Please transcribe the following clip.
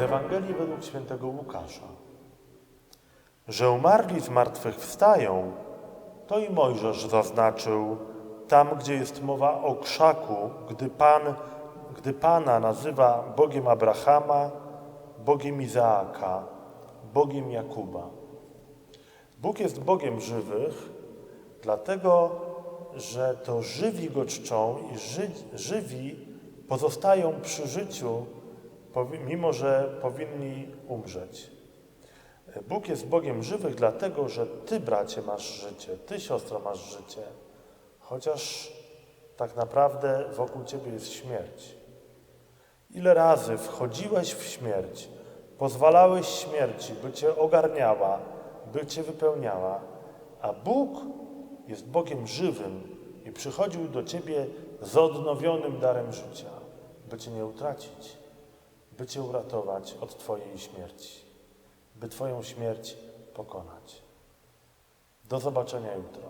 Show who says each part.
Speaker 1: Ewangelii według świętego Łukasza. Że umarli z martwych wstają, to i Mojżesz zaznaczył tam, gdzie jest mowa o krzaku, gdy Pan, gdy Pana nazywa Bogiem Abrahama, Bogiem Izaaka, Bogiem Jakuba. Bóg jest Bogiem żywych, dlatego, że to żywi go czczą i ży, żywi pozostają przy życiu, mimo że powinni umrzeć. Bóg jest Bogiem żywych, dlatego że Ty, bracie, masz życie, Ty, siostro, masz życie, chociaż tak naprawdę wokół Ciebie jest śmierć. Ile razy wchodziłeś w śmierć, pozwalałeś śmierci, by Cię ogarniała, by Cię wypełniała, a Bóg jest Bogiem żywym i przychodził do Ciebie z odnowionym darem życia, by Cię nie utracić, by Cię uratować od Twojej śmierci, by Twoją śmierć pokonać. Do zobaczenia jutro.